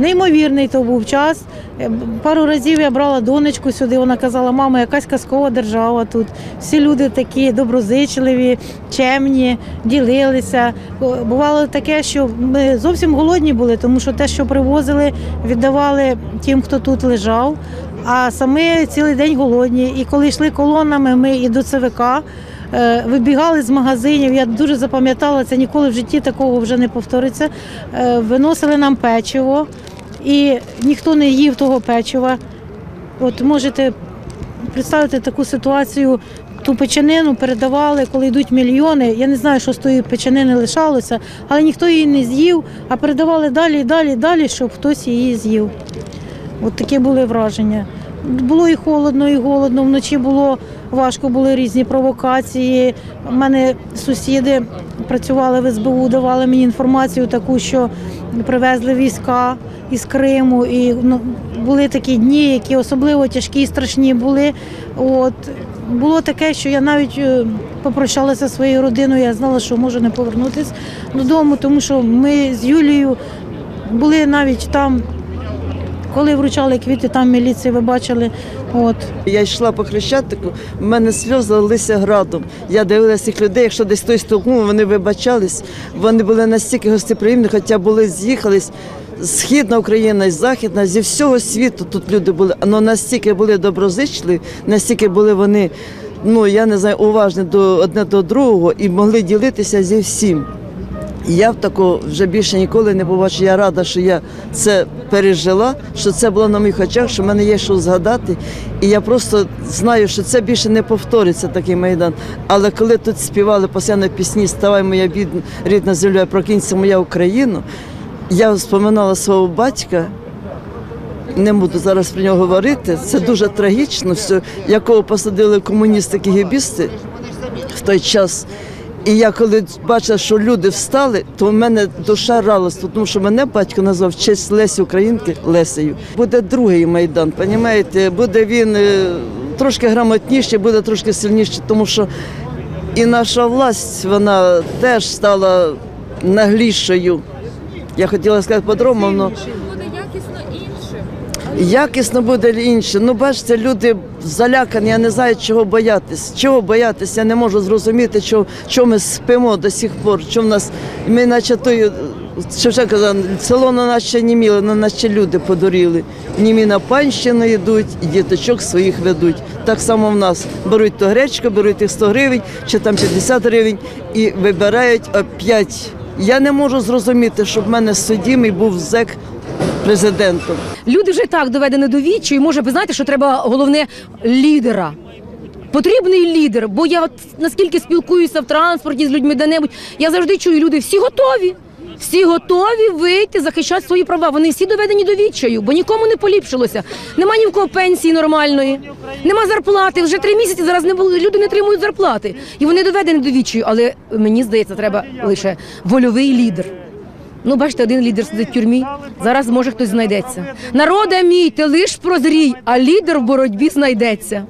Неймовірний то був час. Е, Пару разів я брала донечку сюди. Вона казала, мама, якась казкова держава тут. Всі люди такі доброзичливі, чемні, ділилися. Бувало таке, що ми зовсім голодні були, тому що те, що привозили, віддавали тим, хто тут лежав. А самі цілий день голодні. І коли йшли колонами, ми і до ЦВК. е, Вибігали з магазинів, я дуже запам'ятала це, ніколи в житті такого вже не повториться. Е, Виносили нам печиво, і ніхто не їв того печива. От можете представити таку ситуацію. Ту печенину передавали, коли йдуть мільйони. Я не знаю, що з тої печенини лишалося, але ніхто її не з'їв, а передавали далі, далі, далі, щоб хтось її з'їв. От такі були враження. Було і холодно, і голодно. Вночі було важко, були різні провокації. У мене сусіди працювали в СБУ, давали мені інформацію таку, що привезли війська із Криму. І ну, були такі дні, які особливо тяжкі і страшні були. От було таке, що я навіть е, попрощалася зі своєю родиною. Я знала, що можу не повернутися додому, тому що ми з Юлією були навіть там. Коли вручали квіти, там міліції ви бачили. От Я йшла по хрещатику, в мене сльози лилися градом. Я дивилася цих людей, якщо десь хтось толкнув, вони вибачались. Вони були настільки гостеприємні, хоча були з'їхались. Східна Україна і Західна, зі всього світу тут люди були, але настільки були доброзичливі, настільки були вони, ну я не знаю, уважні до одне до другого і могли ділитися зі всім. Я в такого вже більше ніколи не побачу. Я рада, що я це пережила, що це було на моїх очах, що в мене є що згадати. І я просто знаю, що це більше не повториться такий майдан. Але коли тут співали постійно пісні Ставай моя бідна рідна земля, прокинься моя Україна, я вспоминала свого батька. Не буду зараз про нього говорити. Це дуже трагічно, все, якого посадили комуністи кігібісти в той час. І я коли бачила, що люди встали, то в мене душа ралась, тому що мене батько назвав честь Лесі Українки Лесею. Буде другий майдан, понімаєте? Буде він е, трошки грамотніший, буде трошки сильніший, тому що і наша власть вона теж стала наглішою. Я хотіла сказати по-другому, але буде якісно іншим. Якісно буде інше. Ну, бачите, люди залякані, я не знаю, чого боятись. Чого боятись, я не можу зрозуміти, чого, чого ми спимо до сих пор. Чого в нас, ми наче той, Шевченко казав, село на нас ще німіло, на нас ще люди подуріли. Німі на панщину йдуть і діточок своїх ведуть. Так само в нас беруть то гречку, беруть тих 100 гривень чи там 50 гривень і вибирають опять. Я не можу зрозуміти, щоб в мене судімий був зек президентом. Люди вже так доведені до відчаю, і може ви знаєте, що треба головне лідера. Потрібний лідер, бо я от наскільки спілкуюся в транспорті з людьми де-небудь, я завжди чую, люди всі готові. Всі готові вийти, захищати свої права. Вони всі доведені до відчаю, бо нікому не поліпшилося. Нема ні в кого пенсії нормальної, нема зарплати. Вже три місяці зараз не було. Люди не отримують зарплати. І вони доведені до відчаю. Але мені здається, треба лише вольовий лідер. Ну, бачите, один лідер сидить в тюрмі. Зараз може хтось знайдеться. Народе мій, ти лиш прозрій, а лідер в боротьбі знайдеться.